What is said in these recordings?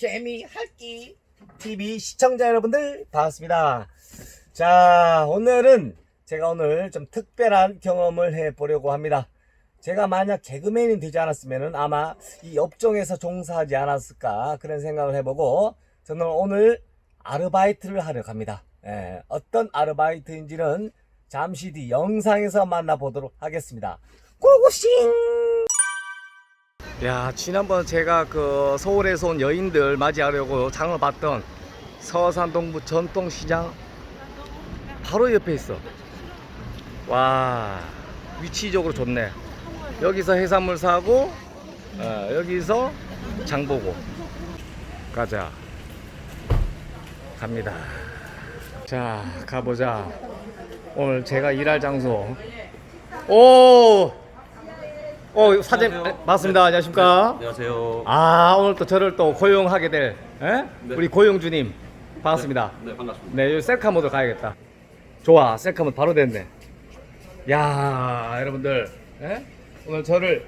개미 할기 TV 시청자 여러분들 반갑습니다. 자 오늘은 제가 오늘 좀 특별한 경험을 해 보려고 합니다. 제가 만약 개그맨이 되지 않았으면 아마 이 업종에서 종사하지 않았을까 그런 생각을 해보고 저는 오늘 아르바이트를 하려 합니다. 예, 어떤 아르바이트인지는 잠시 뒤 영상에서 만나보도록 하겠습니다. 고고싱! 야, 지난번 제가 그 서울에서 온 여인들 맞이하려고 장을 봤던 서산동부 전통시장 바로 옆에 있어. 와, 위치적으로 좋네. 여기서 해산물 사고, 어, 여기서 장 보고. 가자. 갑니다. 자, 가보자. 오늘 제가 일할 장소. 오! 어, 사장님, 안녕하세요. 맞습니다. 안녕하십니까? 안녕하세요. 아, 오늘 또 저를 또 고용하게 될, 에? 네. 우리 고용주님. 반갑습니다. 네, 반갑습니다. 네, 여기 셀카 모드 가야겠다. 좋아, 셀카 모드 바로 됐네. 야, 여러분들, 에? 오늘 저를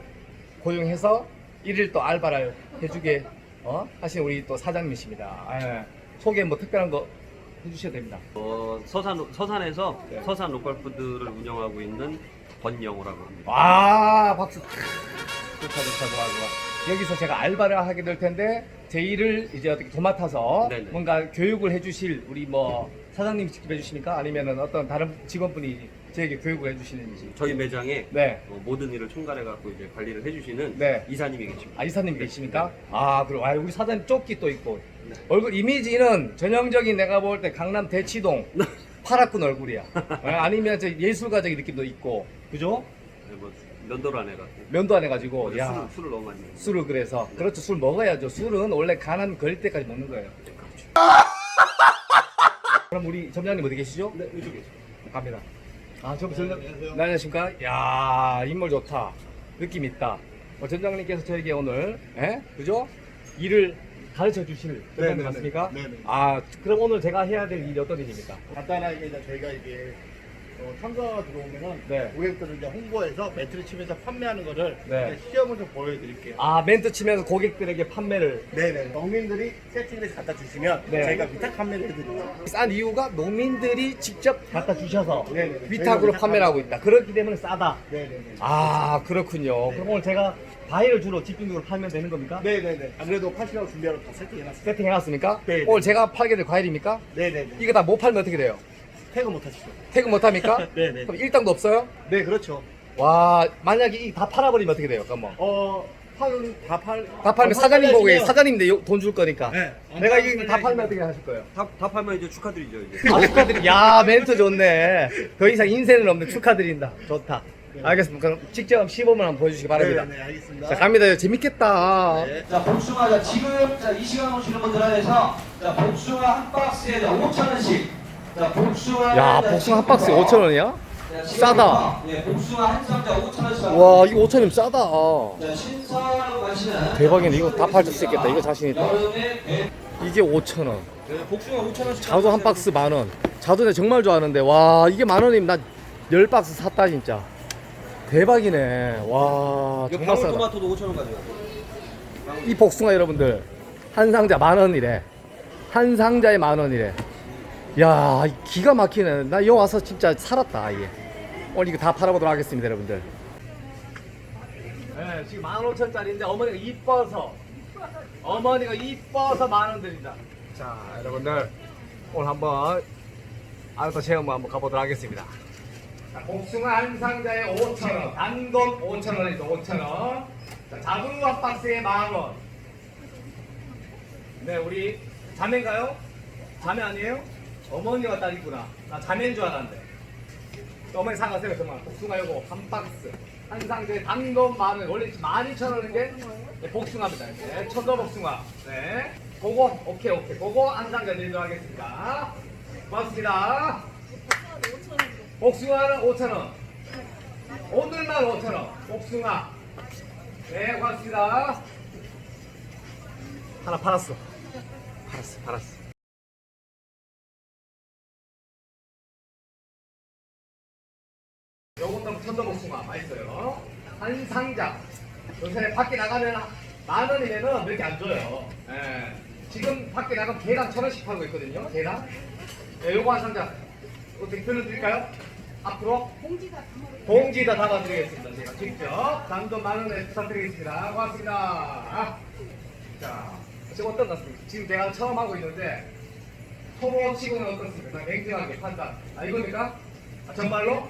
고용해서 일일 또 알바를 해주게 어? 하신 우리 또 사장님이십니다. 예. 소개 뭐 특별한 거 해주셔도 됩니다. 어, 서산 서산에서 네. 서산 로컬푸드를 운영하고 있는 권영호라고 합니다. 와, 박수. 좋다, 좋다, 좋아, 좋아. 여기서 제가 알바를 하게 될 텐데 제 일을 이제 어떻게 도맡아서 네네. 뭔가 교육을 해주실 우리 뭐 사장님 직접 해주십니까? 아니면은 어떤 다른 직원분이 저에게 교육을 해주시는지. 저희 매장에 네. 어, 모든 일을 총괄해 갖고 이제 관리를 해주시는 네. 이사님이 계십니다. 아, 이사님 계십니까? 아, 그럼 아, 우리 사장님 조끼 또 있고 얼굴 이미지는 전형적인 내가 볼 때 강남 대치동 파랗군 얼굴이야. 어, 아니면 저 예술가적인 느낌도 있고, 그죠? 네, 뭐 면도를 안 해갖고 면도 안 해가지고, 야. 술을, 술을 너무 많이 먹어요. 술을 그래서 그렇죠 술 먹어야죠 술은 원래 가난 걸릴 때까지 먹는 거예요 그럼 우리 점장님 어디 계시죠? 네, 이쪽에. 갑니다 아 저기 점장 네, 안녕하십니까 야 인물 좋다 느낌 있다 어, 점장님께서 저에게 오늘 에? 그죠? 일을 가르쳐 주실 점장님 네네네. 맞습니까? 네 네. 아 그럼 오늘 제가 해야 될 일이 어떤 일입니까? 간단하게 이제 저희가 이게 어, 참가가 들어오면은 네. 고객들을 이제 홍보해서 매트를 치면서 판매하는 거를 네. 이제 시험을 좀 보여드릴게요. 아 멘트 치면서 고객들에게 판매를 네네. 농민들이 세팅을 해서 갖다 주시면 네. 저희가 위탁 판매를 해드리죠. 싼 이유가 농민들이 직접 갖다 주셔서 네네. 위탁으로 저희가 판매를 하고 있다 그렇기 때문에 싸다 네네네. 아 그렇군요. 네. 그럼 오늘 제가 과일을 주로 집중적으로 팔면 되는 겁니까? 네네네. 안 그래도 파시라고 준비하러 다 세팅해놨어요. 세팅해놨습니까? 네, 네. 오늘 제가 팔게 될 과일입니까? 네네네. 이거 다 못 팔면 어떻게 돼요? 태그 못 하시죠? 태그 못 합니까? 네네. 그럼 일당도 없어요? 네, 그렇죠. 와 만약에 이 다 팔아버리면 어떻게 돼요? 그럼 뭐. 어, 팔은 다 팔. 다 팔면 어, 사장님 보고 하시면- 사장님인데 돈 줄 거니까. 네. 내가 이거 다 팔면 어떻게 하실 거예요? 다, 다 팔면 이제 축하드리죠 이제. 아, 축하드립니다. 야 멘트 좋네. 더 이상 인생은 없는 축하드린다. 좋다. 알겠습니다. 그럼 직접 시범을 한번 보여주시기 바랍니다. 네 네, 알겠습니다. 자 갑니다. 재밌겠다. 네. 자, 복숭아, 자, 지금, 자, 이 시간 오시는 분들 한해서, 자, 복숭아 한 박스에 5,000원씩. 야 복숭아 한 박스에 5천 원이야? 싸다. 예, 복숭아 한 상자 5,000원씩. 와 이거 5천이면 싸다. 자, 신선하고 맛있는. 대박이네. 이거 다 팔 수 있겠다. 이거 자신 있다. 여름에 배- 이게 5천 원. 네, 복숭아 5,000원씩. 자두 한 박스 만 원. 자두 내가 정말 좋아하는데 와 이게 만 원이면 나 열 박스 샀다 진짜. 대박이네. 와 이거 정말 싸다. 방울토마토도 5천 원 가져가요. 이 복숭아 여러분들 한 상자 만 원이래. 한 상자에 만 원이래. 야 기가 막히네. 나 여기 와서 진짜 살았다 이게. 오늘 이거 다 팔아보도록 하겠습니다 여러분들. 네, 지금 만 오천 짜리인데 어머니가 이뻐서 어머니가 이뻐서 만원 드린다. 자 여러분들 오늘 한번 알바 체험 한번 가보도록 하겠습니다. 자, 복숭아 한 상자에 5,000원, 단돈 5,000원에서 5,000원. 자, 한 박스에 만 원. 네, 우리 자매인가요? 자매 아니에요? 어머니가 딸이구나. 나 자매인 줄 알았는데. 어머니 사가세요, 정말. 복숭아 요거 한 박스. 한 상자에 단돈 만 원. 원래 12,000원인데 네, 복숭아입니다. 네, 천도 복숭아. 네. 그거, 오케이, 오케이. 그거 한 상자 드리도록 하겠습니다. 고맙습니다. 복숭아는 5,000원. 오늘만 5,000원. 복숭아. 네, 고맙습니다. 하나 팔았어. 팔았어, 팔았어. 요것도 천도복숭아 맛있어요. 한 상자. 요새 밖에 나가면 만 원이면은 몇 개 안 줘요. 예. 지금 밖에 나가면 개당 천 원씩 팔고 있거든요. 개당. 네, 요거 한 상자 어떻게 들려드릴까요? 앞으로 봉지다 담아드리겠습니다. 제가 직접 단돈 만 원에 부탁드리겠습니다. 고맙습니다. 자, 지금 어떤 것 같습니까? 지금 제가 처음 하고 있는데 토모 치고는 어떻습니까? 냉정하게 판단. 아 이겁니까? 아, 정말로?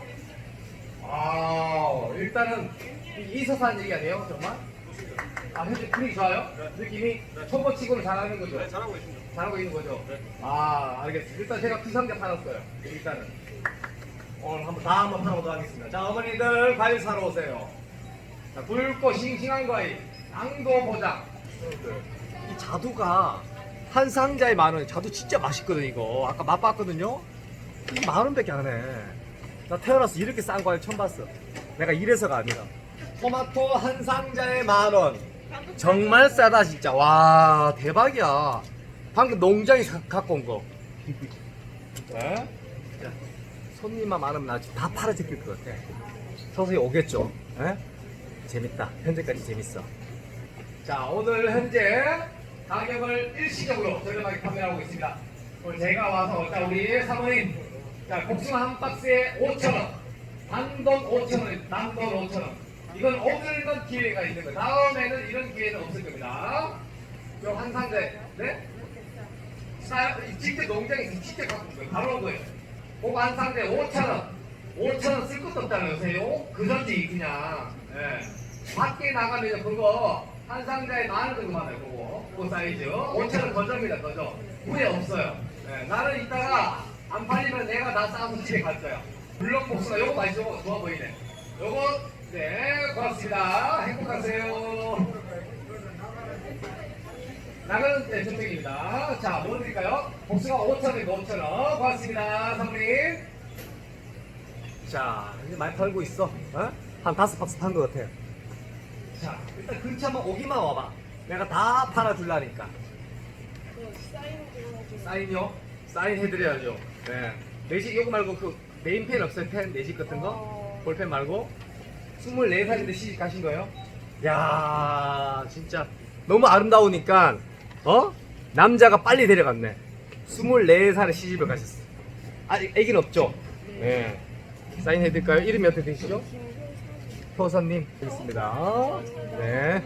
아 일단은 이- 있어서 한 얘기 아니에요 정말? 아 현재 분위기 좋아요? 느낌이 초보 치고는 잘하는 거죠? 네, 잘하고 있습니다. 잘하고 있는 거죠? 아 알겠습니다 일단 제가 두 상자 팔았어요 일단은 오늘 한번 다 한번 팔아보도록 하겠습니다 자 어머니들 과일 사러 오세요 자, 굵고 싱싱한 과일 당도 보장 이 자두가 한 상자에 만 원. 자두 진짜 맛있거든 이거. 아까 맛봤거든요. 이게 만 원밖에 안 해. 나 태어나서 이렇게 싼 과일 처음 봤어. 내가 이래서가 아니라. 토마토 한 상자에 만 원. 정말 싸다 진짜. 와 대박이야. 방금 농장에 사- 갖고 온 거. 네? 자, 손님만 많으면 나 지금 다 팔아 제낄 것 같아. 서서히 오겠죠. 예? 재밌다. 현재까지 재밌어. 자 오늘 현재 가격을 일시적으로 저렴하게 판매하고 있습니다. 오늘 제가 와서 자 우리 사모님 자 복숭아 한 박스에 5,000원 단돈 5,000원 단돈 5,000원 이건 오늘만 기회가 있는 거예요. 다음에는 이런 기회는 없을 겁니다. 요 한 상자에 네? 싸 직접 농장에서 직접 갖고 온 거예요. 바로 온 거예요. 그거 한 상자에 5,000원 5,000원 쓸 것도 없다는 거세요. 그런지 그냥 예. 밖에 나가면 그거 한 상자에 만원 정도 많아요 그거 그 사이즈 5천원 거저입니다 거저 후회 없어요 네, 나는 이따가 안 팔리면 내가 다 싸서 집에 갈 거야 물론 복숭아 요거 맛있어 좋아 보이네 요거 네 고맙습니다 행복하세요 나가는 네, 저쪽입니다 자 뭐 드릴까요? 복숭아 5천원 5천원 고맙습니다 사모님 자 이제 많이 팔고 있어 어? 한 다섯 박스 판 것 같아요 자, 일단 근처 한번 오기만 와봐. 내가 다 팔아줄라니까. 사인이요? 사인 해드려야죠. 네. 내식 요거 말고 그 네임펜 없어요? 펜? 내식 같은 거? 볼펜 말고? 24살인데 시집 가신 거예요? 야 진짜 너무 아름다우니까 어? 남자가 빨리 데려갔네. 24살에 시집을 가셨어. 아직 애기는 없죠? 네. 사인 해드릴까요? 이름이 어떻게 되시죠? 효선님 있습니다. 네.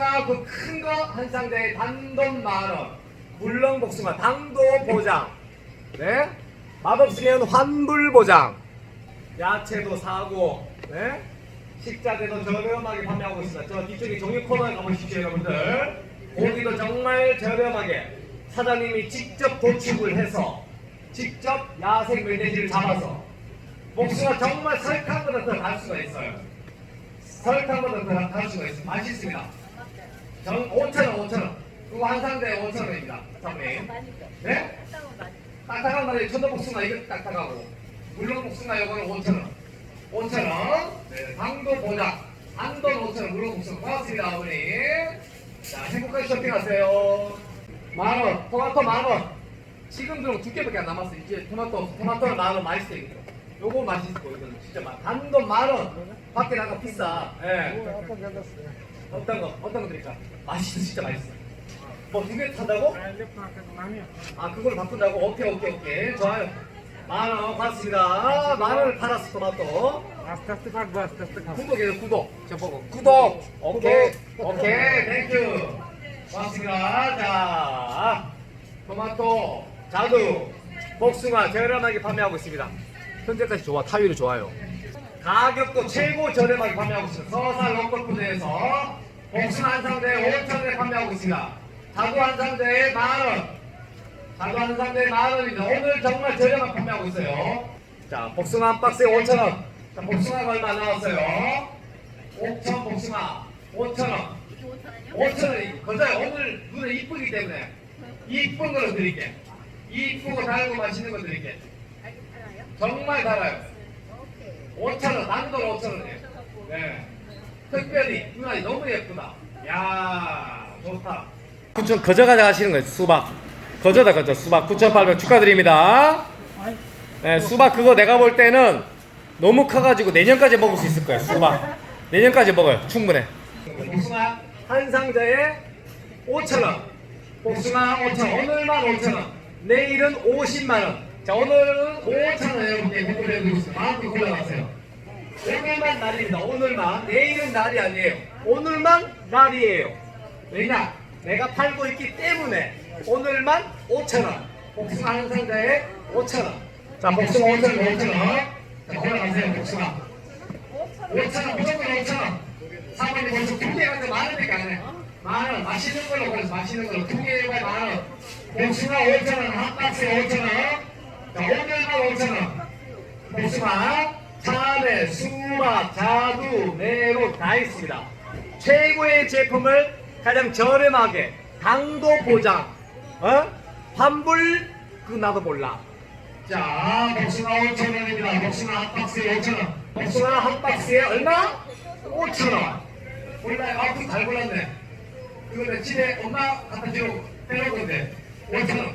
복숭아 그큰거 한 상자에 단돈 만 원. 물렁 복숭아 당도 보장. 네. 맛없으면 환불 보장. 야채도 사고. 네. 식자재도 저렴하게 판매하고 있습니다. 저 뒤쪽에 종이 코너에 가보십시오, 여러분들. 고기도 정말 저렴하게 사장님이 직접 도축을 해서 직접 야생 멧돼지를 잡아서 복숭아 정말 설탕보다 더 달 수가 있어요. 설탕보다 더 달 수가 있어요. 맛있습니다. 정 5,000원, 5,000원. 그거 한 상자에 5,000원입니다. 사모님. 네? 딱딱한 말이 천도복숭아 이거 딱딱하고 물론 복숭아 이거는 5,000원. 5,000원. 네, 당도 보장. 한돈 5,000원 물론 복숭아. 고맙습니다, 어머니. 자, 행복하게 쇼핑하세요. 만 원, 토마토 만 원. 지금 들어 두 개밖에 안 남았어. 이제 토마토, 토마토는 만원 맛있어 이거. 요거 맛있고 이거는 진짜 만. 단돈 만 원. 밖에 나가 비싸. 예. 어떤 거, 어떤 거 드릴까? 맛있어, 진짜 맛있어. 뭐두개 탄다고? 아, 그걸 바꾼다고? 오케이, 오케이, 오케이. 좋아요. 만 원, 고맙습니다. 아, 만 원을 팔았어, 토마토. 구독이에요, 구독. 저 보고. 구독. 오케이. 오케이. 땡큐. 고맙습니다. 자, 토마토, 자두, 복숭아 저렴하게 판매하고 있습니다. 현재까지 좋아. 타율이 좋아요. 가격도 최고 저렴하게 판매하고 있습니다. 서살 롱골푸드에서 복숭아 한 상자에 5천원에 판매하고 있습니다. 자두 한 상자에 만원. 자두 한 상자에 만원입니다. 오늘 정말 저렴하게 판매하고 있어요. 자, 복숭아 한 박스에 5천원. 자, 복숭아가 얼마 나왔어요? 5천 복숭아 5천원. 5천원이 거자요. 오늘 눈에 이쁘기 때문에 이쁜 걸로 드릴게. 이쁘고 달고 맛있는 거 드릴게. 정말 달아요. 5천원, 단돈 5천원이에요. 네. 특별히 누나이 너무 예쁘다. 야 좋다. 구천 거저 가져가시는 거예요. 수박. 거저다 거저 수박 9,800 축하드립니다. 네, 수박 그거 내가 볼 때는 너무 커가지고 내년까지 먹을 수 있을 거예요. 수박. 내년까지 먹어요. 충분해. 복숭아 한 상자에 5,000원. 복숭아 5,000원. 오늘만 5,000원. 내일은 50만 원. 자, 오늘은 5,000원 여러분께 선물해 드리고 있습니다. 마음껏 골라가세요. 오늘만 날입니다. 오늘만. 내일은 날이 아니에요. 오늘만 날이에요. 왜냐? 내가 팔고 있기 때문에 오늘만 5,000원. 복숭아 한 상자에 5,000원. 자, 복숭아 5,000원, 5,000원. 자, 골라가세요, 복숭아. 5,000원, 무조건 5,000원. 사모님 벌써 두개 가는데 만 원밖에 안 해. 만 원, 맛있는 걸로 골라서 맛있는 걸로 두 개에 만 원. 복숭아 5,000원, 한 박스에 5,000원. 자, 오늘만 5,000원. 복숭아, 참외, 수박, 자두, 메론 다 있습니다. 최고의 제품을 가장 저렴하게 당도 보장, 어? 환불 그 나도 몰라. 자, 복숭아 5,000원입니다. 복숭아 한 박스에 5,000원. 복숭아 한 박스에 얼마? 5,000원. 몰라요. 아무튼 잘 골랐네. 이거 내 집에 엄마 갖다 주고 빼놓은 건데 5,000원.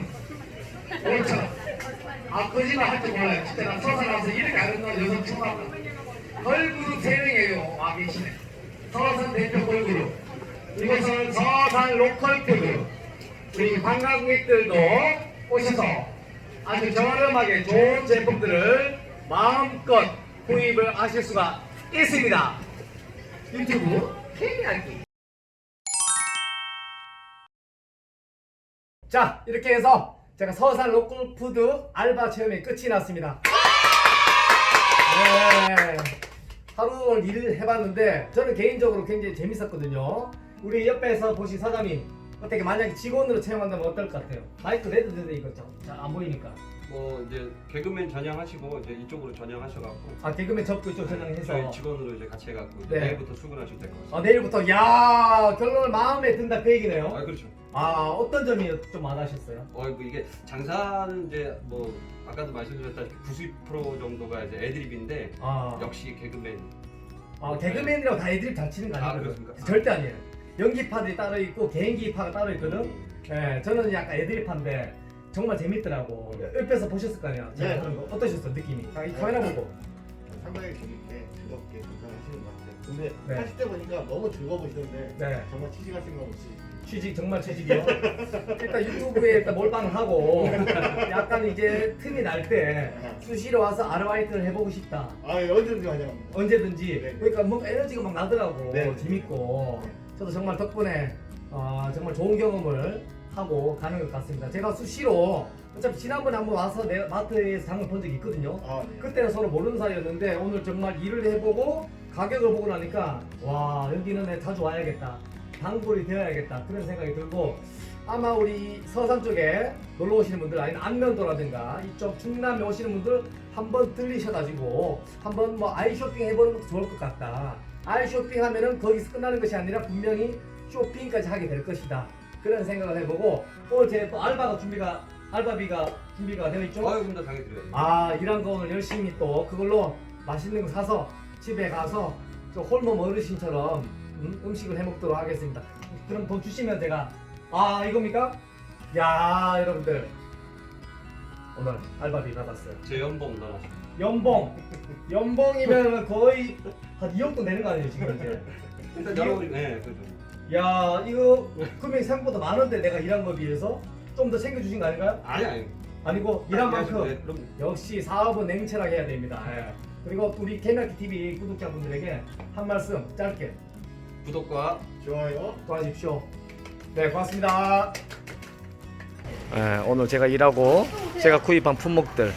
5,000원. 아, 거짓말 할 줄 몰라요. 진짜 나 서산 와서 이렇게 안 했나 여성 처음 봤다. 걸그룹 세 명이에요. 와 계시네. 서산 대표 걸그룹. 이것은 서산 로컬 푸드. 우리 관광객들도 오셔서 아주 저렴하게 좋은 제품들을 마음껏 구입을 하실 수가 있습니다. 유튜브 KBR기. 자, 이렇게 해서 제가 서산 로컬 푸드 알바 체험이 끝이 났습니다. 네. 하루 일을 해봤는데 저는 개인적으로 굉장히 재밌었거든요. 우리 옆에서 보신 사장님 어떻게 만약에 직원으로 채용한다면 어떨 것 같아요? 마이크 되는데 이거 잘안 보이니까. 뭐 이제 개그맨 전향하시고 이제 이쪽으로 전향하셔갖고 아 개그맨 접고 이쪽 전향해서. 저희 직원으로 이제 같이 해갖고 이제 네. 내일부터 출근하시면 될 것 같습니다. 아 내일부터 야 결론을 마음에 든다 그 얘기네요. 아 그렇죠. 아 어떤 점이 좀 안 하셨어요? 어이구 이게 장사는 이제 뭐 아까도 말씀드렸다시피 90% 정도가 이제 애드립인데 아, 역시 개그맨 아 개그맨이라고 다 애드립 잘 치는 거 아, 아니에요? 그렇습니까? 절대 아니에요. 연기파들이 따로 있고 개인기파가 따로 있거든. 예, 저는 약간 애드립파인데 정말 재밌더라고. 옆에서 보셨을 거 아니야? 제가 네. 하는 거 어떠셨어 느낌이? 아, 이 카메라 보고. 상당히 재밌게 즐겁게 감상하시는 것 같아요. 근데 네. 하실 때 보니까 너무 즐거워 보시던데 네. 정말 취직하신 거 없이 취직 정말 취직이요. 일단 유튜브에 일단 몰빵을 하고 약간 이제 틈이 날 때 수시로 와서 아르바이트를 해보고 싶다. 아 언제든지 환영합니다. 언제든지 네. 그러니까 뭔가 에너지가 막 나더라고 네. 재밌고 저도 정말 덕분에 어, 정말 좋은 경험을 하고 가는 것 같습니다. 제가 수시로 어차피 지난번에 한번 와서 내 마트에서 장을 본 적이 있거든요. 아 네. 그때는 서로 모르는 사이였는데 오늘 정말 일을 해보고 가격을 보고 나니까 와 여기는 내 자주 와야겠다 단골이 되어야겠다 그런 생각이 들고 아마 우리 서산 쪽에 놀러 오시는 분들 아니면 안면도라든가 이쪽 충남에 오시는 분들 한번 들리셔가지고 한번 뭐 아이 쇼핑 해보는 것도 좋을 것 같다 아이 쇼핑 하면은 거기서 끝나는 것이 아니라 분명히 쇼핑까지 하게 될 것이다 그런 생각을 해보고 오늘 제 또 알바가 준비가 알바비가 준비가 되어 있죠? 아유 그럼 다 당연히 드려야죠. 아 일한 거 오늘 열심히 또 그걸로 맛있는 거 사서 집에 가서 저 홀몸 어르신처럼 음, 식을 해 먹도록 하겠습니다. 그럼 돈 주시면 제가 아 이겁니까? 야 여러분들 오늘 알바비 받았어요. 제 연봉 넣어놨어요. 연봉 연봉이면 거의 한 2억도 내는 거 아니에요 지금 이제? 일단 여러분이 네 그죠. 야 이거 금액이 생각보다 많은데 내가 일한 거에 비해서 좀 더 챙겨주신 거 아닌가요? 아니 아니. 아니고 일한 만큼 네, 그럼 역시 사업은 냉철하게 해야 됩니다. 예. 그리고 우리 개미야키 TV 구독자분들에게 한 말씀 짧게 구독과 좋아요. 도와주십시오. 네, 고맙습니다. 오늘 제가 일하고 제가 구입한 품목들